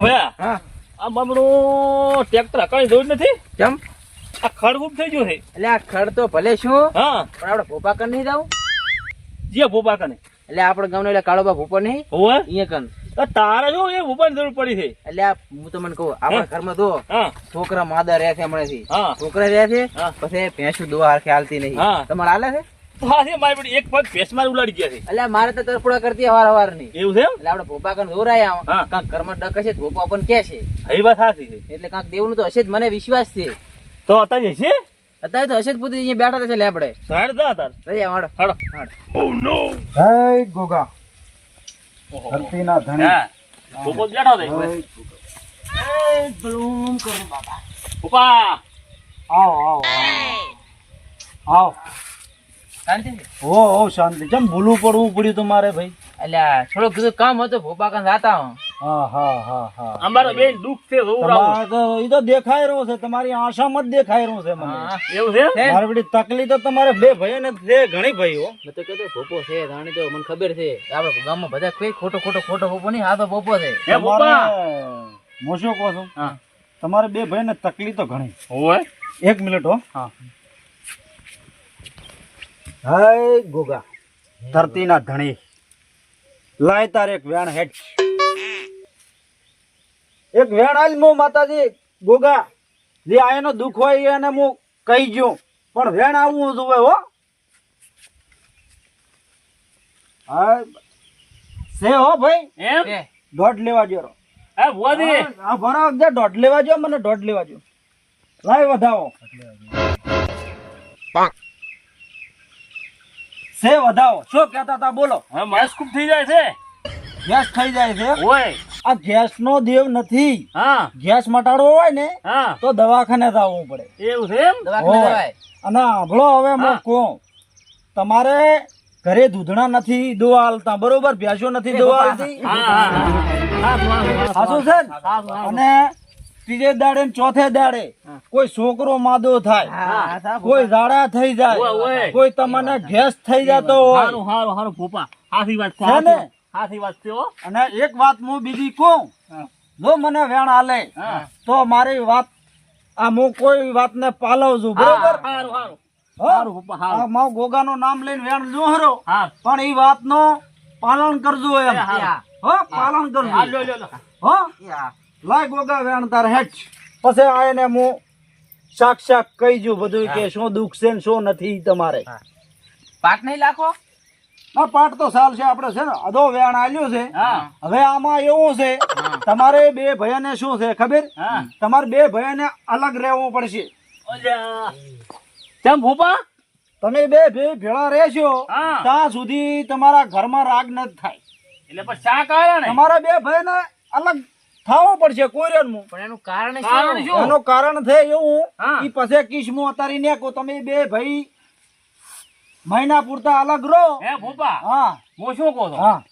આ બમણું ટ્રેક્ટર નથી? કેમ? આ ખડ ખૂબ થઈ ગયું છે. એટલે આ ખડ તો ભલે શું હા. પણ આપણે ભોપા કર નહીં જાવ જે ભોપા કને એટલે આપણે ગામનો એટલે કાળોબા ભોપો નહીં હોવે? અહીંયા કન તારે જો એ ભોપાની જરૂર પડી છે. એટલે આ હું તમને કહું આપણા ઘરમાં તો છોકરા માદા રહે છે હમણાંથી. છોકરા રહે છે પછી ભેંસું દોવા હાલતી નહીં. તમારે હાલે છે? મારી એક પગ ભેંસ મારી ઉલાડી ગયા છે. એટલે મારે તો તરફોડા કરતી હવાર હવારની એવું છે એમ? એટલે આપણે ભોપા દોરાયા. કાંક કર્મ ડક ભોપા પણ કે છે. એ વાત સાચી છે. એટલે કાંક દેવનું તો હશે જ મને વિશ્વાસ છે. તો અત્યારે છે અત્યારે તો હશે જ પૂરી અહીંયા બેઠા છે લેબડે સાડ દા તાર. રહીએ વાળો હાડો. જય ગોગા. ધરતીના ધણી. ભોપો બેઠો છે. ભોપા. આવો આવો આવો. શાંતિ? કેમ ભૂલું પડવું પડ્યું તમારે ભાઈ? અલ્યા આ કીધું કામ હતું ભોપા કન જાતા હું. હા હા હા હા. અમારો બેન દુઃખ છે રોવરાવું. તો એ તો દેખાય રહ્યો છે તમારી આશામાં જ દેખાય રહ્યો છે મને. એવું છે? મારી બધી તકલીફ તો તમારે બે ભાઈ ને છે ઘણી ભાઈઓ. મેં તો કહેતો ભોપો છે રાણી તો મને ખબર છે. આપડે ગામમાં બધા કોઈ ખોટો ખોટો ખોટો ભોપો નહીં આ તો ભોપો છે. એ ભોપા? તમારે કહો છું. હા. તમારે બે ભાઈ ને તકલીફ તો ઘણી. હોય એક મિનિટ હો. હા. હય ગોગા ધરતીના ધણી. લાય તારે એક વેણ હેઠ. એક વેણ આલ મો માતાજી ગોગા. જે આયનો દુઃખ હોય એને હું કહી ગયો. પણ વેણ આવું જોવે હો. હા સે હો ભાઈ. એમ? દોઢ લેવા જો હે ભુવાજી. આ ભરા જે દોઢ લેવા જો મને દોઢ લેવા જો લાય વધાવો. સે વધાવો. શું કહેતા તા બોલો. હવે માસ ખૂબ થઈ જાય છે. ગેસ થઈ જાય છે? ઓય આ ગેસ નો દેવ નથી. હા. ગેસ મટાડવો હોય ને હા. તો દવાખાને જવું પડે. એવું છે એમ? દવાખાને જવાય અને આભળો હવે હું કહું તમારે ઘરે દૂધણા નથી દોવા હાલતા બરોબર? ભેંસો નથી દોવા હાલતી? હા હા હા. હા સાચું છે? અને ત્રીજે દાડે ને ચોથે દાડે કોઈ છોકરો માદો થાય કોઈ ઝાડા થઈ. જાય કોઈ તમને ગેસ થઈ જતો હોય. હારું હારું હારું ભોપા હાથી વાત છે છે ને? હાથી- હાથી વાત છે અને એક વાત હું બીજી કહું. જો મને વેણ આલે તો મારી વાત આ હું કોઈ વાતને પાલવજો બરોબર? હારું મારું ગોગાનું નામ લઈને વેણ જો હરો. પણ એ વાતનું પાલન કરજો એમ. હો? પાલન કરજો. હા. લાય ગોગા વેણ તાર પછી હું કહી જો બધું કે શું દુઃખ છે ને શું નથી તમારે. પાટ નહીં લાખો? તો સાલ છે આપણે છે ને અધો વેણ આલ્યું છે. હવે આમાં એવું છે તમારે બે ભાઈને શું છે ખબર? હા. તમારે બે ભાઈને અલગ રહેવું પડશે. કેમ ભોપા? તમે બે ભે ભેળા રહેશો ત્યાં સુધી તમારા ઘરમાં રાગ ન થાય. એટલે શાક આવ્યા ને તમારા બે ભાઈને અલગ થવું પડશે કોરિયનમાં પણ એનું કારણ કારણ શું? એનું કારણ છે એવું હા. ઈ પછી કિસ્મો અતારી ને કો તમે બે ભાઈ મહિના પૂરતા અલગ રહો. હે ભોપા. હા. હું શું કહું છું? હા.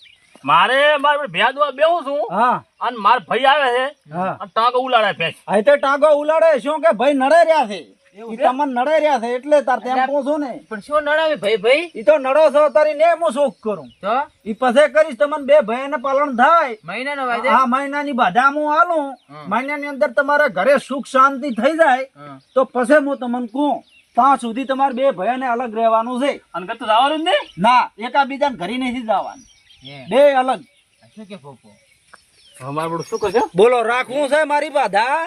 મારે મારે ભેદવા દવા બેહું છું હા. અને માર ભાઈ આવે છે હા. અને ટાંકો ઉલાડે ભેંસ આ તે ટાંગો ઉલાડે શું કે ભાઈ નડે રહ્યા છે? તમને નડે રહ્યા છે એટલે તાર તેમ એટલે- ને. પણ શું નડાવે ભાઈ ભાઈ? ઈ તો નડો છો તારી ને હું શોખ કરું? તો? ઈ પછી કરીશ તમને બે ભાઈ ને પાલન થાય. મહિનાનો વાયદે? આ મહિનાની બાધા હું આલું મહિનાની અંદર તમારા ઘરે સુખ શાંતિ થઈ જાય. તો પછી હું તમને કહું ત્યાં સુધી તમારે બે ભાઈને અલગ રહેવાનું છે. ના કતું જવાનું ના ઘરે નથી જવાનું. બે અલગ. શું કે ભોપો અમારે શું કહે બોલો રાખવું છે મારી બાધા?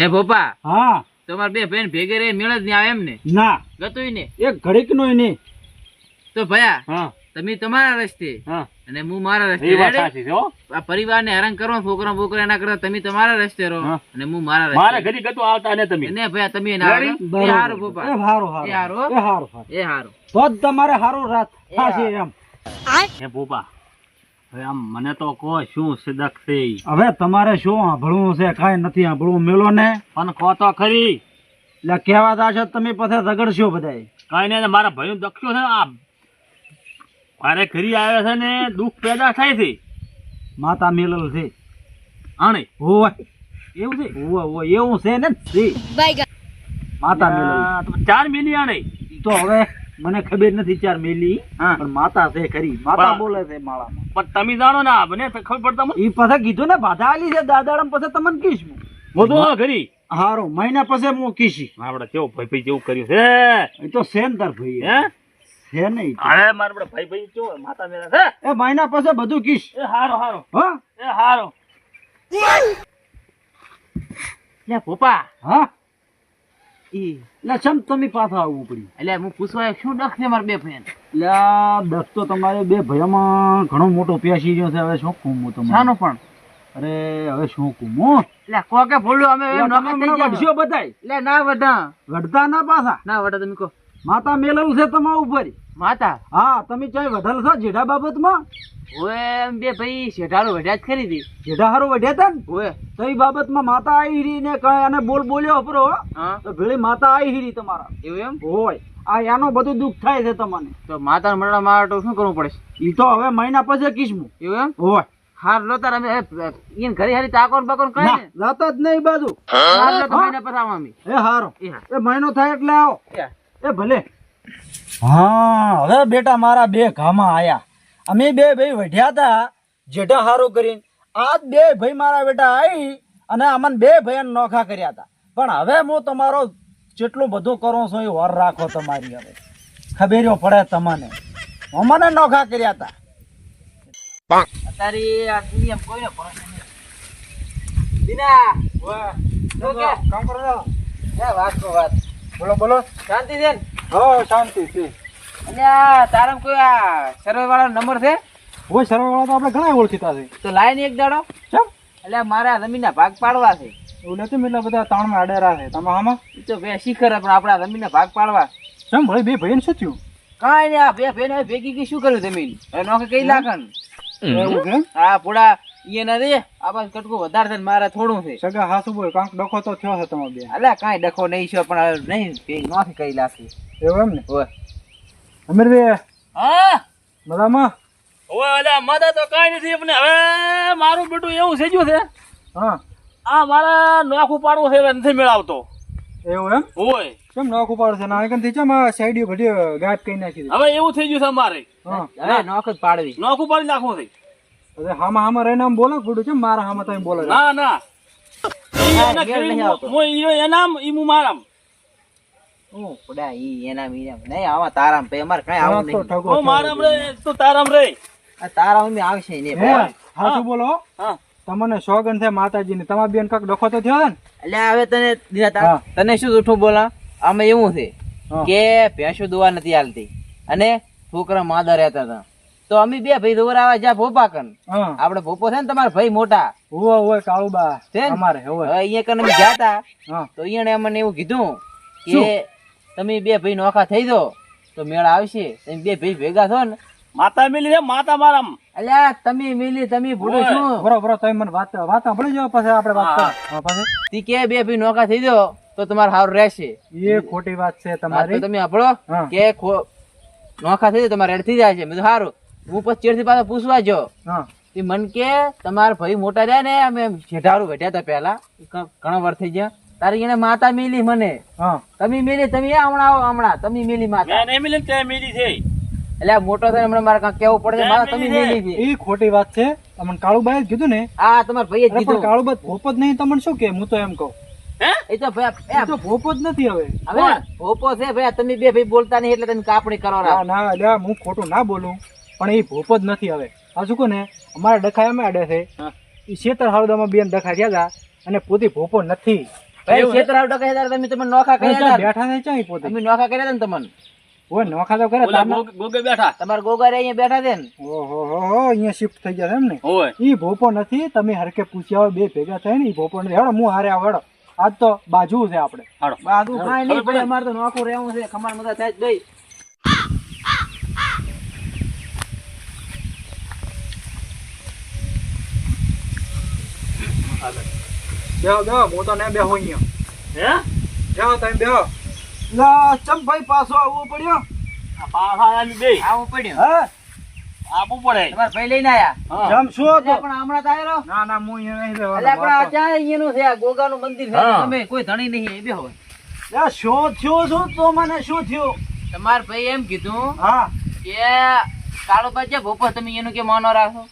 હે ભોપા હા. તમારે બે બેન ભેગે રહી મેળ જ નહીં આવે એમ ને? ના. ગતું ને? એક ઘડીક નો નહીં. તો ભયા તમે તમારા રસ્તે. અને હું મારા રસ્તે એ આ પરિવારને હેરાન કરો છોકરા બોકરા એના કરતા તમે તમારા રસ્તે રહો અને હું મારા રસ્તે રસ્તે ઘડી ગતું આવતા ને તમે. ને ભયા તમે ના એ હારું એ હારો હારું. એ હારો એ હારું. એ તો જ તમારે હારો રાત થશે એમ. હે ભોપા હવે આમ મને તો કહો શું સિદક છે હવે તમારે શું સાંભળવું છે? કાંઈ નથી સાંભળવું મેલો ને. પણ કહો તો ખરી. એટલે કહેવા તા છે તમે પછી રગડશો બધાય. કઈ નહીં મારા ભાઈ દક્ષો છે ને આ મારે ઘરી આવે છે ને દુઃખ પેદા થાય છે. માતા મેલલ છે. આણે? હોય એવું છે? હોય હોય એવું છે ને? માતા મેલલ. ચાર મિલિયન આણે. તો હવે મને ખબર નથી ચાર મેલી પણ માતા છે ખરી. માતા બોલે છે માળામાં. પણ તમે જાણો ને આ મને ખબર પડતા. ઈ પછી કીધું ને બાધા આલી છે દાદાડમ પછી તમને કીશ હું. હું હા ખરી હારો મહિના પછી હું કીશી આપડે કેવો ભાઈ ભાઈ જેવું કર્યું છે એ તો સેન તાર ભાઈ હે? છે નહીં. અરે મારા ભાઈ ભાઈ કેવો માતા મેરા છે એ મહિના પછી બધું કીશ એ હારો હારો. હા? એ હારો. લે પોપા હા? એટલે ચમ તમે પાછા આવવું પડ્યું. એટલે હું પૂછવા શું ડખ છે મારા બે ફ્રેન્ડ એટલે ડખ તો તમારે બે ભયામાં ઘણો મોટો પ્યાસી ગયો છે હવે શું કહું હું તમને શાનો પણ? અરે હવે શું હું એટલે કોકે બોલ્યો અમે. વઢશો બધાય? એટલે ના વઢા. વઢતા ના પાછા? ના વઢા તમે કહો. માતા મેલવું છે તમારા ઉપર. માતા? હા તમે ચાય વઢલ છો જેઠા બાબતમાં? ઓએ એમ બે ભાઈ શેઠાળો વઢ્યા જ ખરી હતી હારો વઢ્યા તા ને? ઓએ તો એ બાબતમાં માતા આવી રહી ને કઈ અને બોલ બોલ્યો હપરો તો ભેળી માતા આવી રહી તમારા. એવું એમ? હોય. આ એનો બધું દુઃખ થાય છે તમને. તો માતા મરણા માટે શું કરવું પડે એ તો હવે મહિના પછી કિસ્મું. એવું એમ? હોય. હાર લો તાર અમે ઈન ઘરે હારી તાકોન બકોન કઈ ના જાતા જ નહીં બાજુ. હાર લો તો મહિના પછી આવો અમે. એ હારો. એ મહિનો થાય એટલે આવો. એ ભલે. હા હવે બેટા મારા બે ઘામાં આયા. અમે બે ભાઈ વઢ્યા હતા જેઠા હારો કરીને. આ બે ભાઈ મારા બેટા આવી અને અમને બે ભાઈ નોખા કર્યા હતા પણ હવે હું તમારો જેટલું બધું કરો છો એ વર રાખો તમારી હવે. ખબેર્યો પડે તમને. અમને નોખા કર્યા હતા અત્યારે આ દુનિયા કોઈને ભરોસે નહીં. દીના શું કામ કરો વાત વાત? બોલો બોલો. શાંતિ છે ને? હો શાંતિ છે અલ્યા તારામાં કોઈ આ સર્વે વાળો નંબર છે? હોય તો આપણે ઘણા ઓળખીતા છે. તો લાઈન એક દાડો. કેમ એટલે મારા જમીનના ભાગ પાડવા છે. એવું નથી એટલા બધા તાણમાં અડેરા છે. તમે આમાં તો બે શિખર પણ આપણા જમીનના ભાગ પાડવા. ભાઈ બે ભાઈ શું થયું? કાંઈ નહીં આ બે ભાઈને ભેગી કી શું કર્યું જમીન? હવે નોખે કઈ લાખ એવું આ પૂડા ઈ નથી આ બસ કટકું વધારે છે મારે થોડું છે. સગા હાસુ બોય કાંક ડખો તો થયો છે તમારે બે. અલ્યા કાંઈ ડખો નહીં છે પણ નહીં નોખી કઈ લાખી એવું એમ ને? ઓય અમીર બે હા? મજામાં? હવે અલ્યા માતા તો કાંઈ નથી પણ હવે મારું બેટું એવું થઈ ગયું છે. હા. આ મારા નોખું પાડવું છે નથી મેળવતો. એવું એમ? હોય. કેમ નાખું ઉપાડો છે? ના એકન ચમ સાઈડ ઘડી ગાયબ કઈ નાખી હવે એવું થઈ ગયું છે અમારે હા. હવે નોખ જ પાડવી. નોખ પાડી નાખવું છે. અરે હામાં હામાં રહીને આમ બોલો ખોટું કેમ મારા હામાં તમે બોલો ના ના. હા, એના મેળ કરી નહીં આવતો. હું ઈ એનામ ઈ હું મારામ. હું? પૂડા ઈ એના મીના નહીં આવા તારામ પે અમારે કાંઈ આવું નહીં. ઠગો મારામ રે તું તારામ રે. આ તારા મમ્મી આવશે હે. બોલો. હો. હા. તમને સોગન છે માતાજીની. તમારા બેન કાક ડખો તો થયો ને? એટલે હવે તને તને શું જૂઠું બોલા? આમાં એવું છે કે ભેંસો દુવા નથી હાલતી. અને છોકરા માદા રહેતા હતા. તો અમે બે ભાઈ દોરાવા જ્યાં ભોપા કન. આપડે આપણે ભોપો છે ને તમારા ભાઈ મોટા. હોય હોય કાળુબા. છે અમારે હોય અહીંયા કન અમે ગયા તા તો અહીંયા અમને એવું કીધું કે તમે બે ભાઈ નોખા થઈ દો તો મેળ આવશે. તમે બે ભાઈ ભેગા થો ને. માતા મિલી છે માતા મારા અલ્યા તમે મિલી તમે ભૂલો ઓય. બરો બરો તમે મને વાત વાત સાંભળી જાવ પછી આપણે વાત હા. પછી? તી કે બે ભાઈ નોખા થઈ દો તો તમારે સારું રહેશે. એ ખોટી વાત છે તમારી. તમે સાંભળો કે નોખા થઈ જાય તમારે રેડ થઈ જાય છે. મેં સારું. હું પછી ચેડથી પાછો પૂછવા જો તે મન કે તમારા ભાઈ મોટા રહ્યા ને અમે જેઠારું બેઠ્યા હતા પેલા ઘણા વર્ષ થઈ ગયા. તારી એને માતા મિલી મને. તમે મિલી તમે હમણાં આવો હમણાં. તમે મિલી માતા. નહીં મિલી તે મિલી છે. એટલે આ મોટો થઈને હમણાં મારે કાંઈ કેવું પડે મારા તમે મિલી છે એ ખોટી વાત છે. તમને કાળુબાઈ જ કીધું ને. આ તમારા ભાઈએ કીધું. કાળુબાઈ ભોપ જ નહીં તમને શું કે? હું તો એમ કહું. એ તો ભાઈ તો ભોપો જ નથી હવે. હવે ભોપો છે ભાઈ તમે બે ભાઈ બોલતા નહીં એટલે તમે કાપણી કરો ના ના હું ખોટું ના બોલું. પણ એ ભોપ જ નથી હવે. આ શું ને અમારા ડખા એમ અડે છે. એ શેતર હળદમાં બેન ડખા થયા હતા અને પોતે ભોપો નથી. શેતર ક્ષેત્ર કહે તમે તમે નોખા કર્યા બેઠા છે ચાઈ પોતે? તમે નોખા કર્યા ને તમને. ઓય નોખા તો કરે ગોગે બેઠા. તમારા ગોગારે અહીંયા બેઠા છે ને? ઓહો હો હો અહીંયા શિફ્ટ થઈ ગયા એમ ને? ઓય. ઈ ભોપો નથી તમે હરકે પૂછ્યા હોય બે ભેગા થાય ને ઈ ભોપો નથી. હેડો હું હારે આવડો આજ તો બાજુ છે આપણે. બાજુ કાઈ નહીં અમારે તો નોખું રહેવું છે. ખમાર મજા થાય જ ભાઈ બેહો બેહો હું તો ને બેહો અહીંયા. હે? બેહો તમે બેહો લા ચમ ભાઈ પાછો આવવો પડ્યો? પાછા આયા બે આવવો પડ્યો. હા? આપવું પડે. તમારા ભાઈ લઈને આયા. જમ શું હતો પણ હમણાં તો ના ના હું અહીંયા નહીં રહેવાનો. અલ્યા પણ આ અહીંયાનું છે? ગોગાનું મંદિર છે. તમે કોઈ ધણી નહીં એ બેહો. શું થયું શું તો મને શું થયું? તમાર ભાઈ એમ કીધું હા. કે કાળો પાછા ભોપો તમે એનું કે માનો રાખો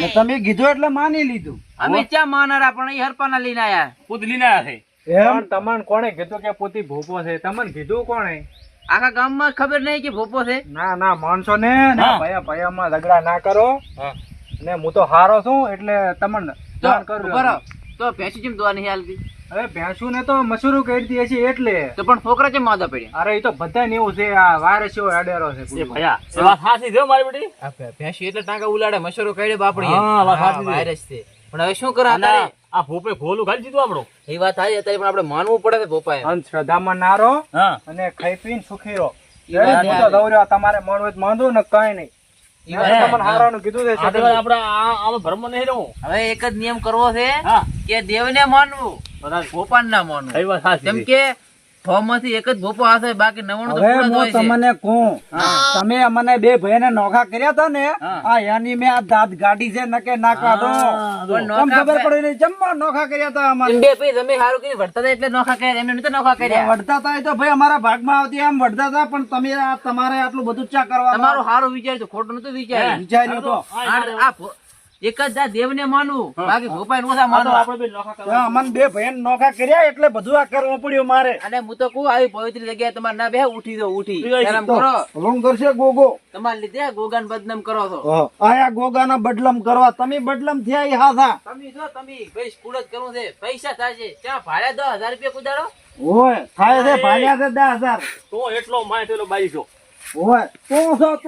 ને તમે કીધું એટલે માની લીધું. અમે ક્યાં માનારા પણ એ હરપાના લઈને આયા. પૂત લઈને આયા છે. એમ? તમને કોણે કીધું કે પોતી ભૂપો છે? તમને કીધું કોણે? આખા ગામમાં ખબર નહીં કે ભોપો છે? ના ના માણસો ને. ભયા ભયામાં ઝઘડા ના કરો. ને હું તો હારો છું એટલે તમને તો રહો. તો ભેંસી જેમ દોવા નહીં હાલતી હવે ભેંસુ ને તો મસૂરું કરી દઈએ છીએ એટલે. તો પણ છોકરા કેમ માદા પડ્યા? અરે એ તો બધા એવું છે આ વાયરસ અડેરો છે એ ભયા એ વાત સાચી છે મારી બેટી? ભેંસી એટલે ટાંકા ઉલાડે મશરો કાઢે બાપડી હા, વાત સાચી વાયરસ છે. પણ હવે શું કરે અને આ ભોપે ખોલું ખાલી દીધું આપણું. એ વાત થાય અત્યારે પણ આપણે માનવું પડે છે ભોપા એમ. અંધશ્રદ્ધામાં નારો અને ખાઈ પીને સુખી રહો તમારે મન હોય માંધો ને કઈ નહીં. છે એક જ નિયમ કરવો છે કે દેવ ને માનવું. કઈ વાત સાચી કેમ કે છ એક જ ભોપો હશે બાકી નવાણું હવે હું તમને કહું તમે અમને બે ભાઈને નોખા કર્યા હતા ને આ યાની મેં આ દાંત ગાડી છે નકે ના કાઢો તમને ખબર પે- પડી જમવા નોખા કર્યા હતા અમારે? બે ભાઈ તમે સારું કરી વડતા એટલે નોખા કર્યા. એમને નોખા કર્યા. વડતા હતા તો ભાઈ અમારા ભાગમાં આવતી એમ વડતા હતા પણ તમે તમારે આટલું બધું ચા કરવા તમારું સારું વિચાર તો ખોટું નતું વિચાર્યું. વિચાર્યું તો. આ- એક જ જા દેવ ને માનવું બાકી ભોપાઈ તો માનવા આપણે બે નોખા કરવા. અમને બે ભાઈ નોખા કર્યા એટલે બધું આ કરવું પડ્યું મારે. અને હું તો કહું આવી પવિત્ર જગ્યાએ તમારે ના બે ઉઠી દો ઉઠી. કરો. રોંગ કરશે ગોગો. તમારે લીધે ગોગાન બદનામ કરો છો. આયા ગોગાના બદલમ કરવા. તમે બદલમ થયા હા હાથા. તમે જો તમે ભાઈ સ્કૂલ જ કરવું છે. પૈસા થાય છે. ત્યાં ભાડે દસ હજાર રૂપિયા કુદાડો? ઓય થાય છે ભાડ્યા છે દસ હજાર. તો એટલો માય એટલો બાઈ ગયો ઓય તું છો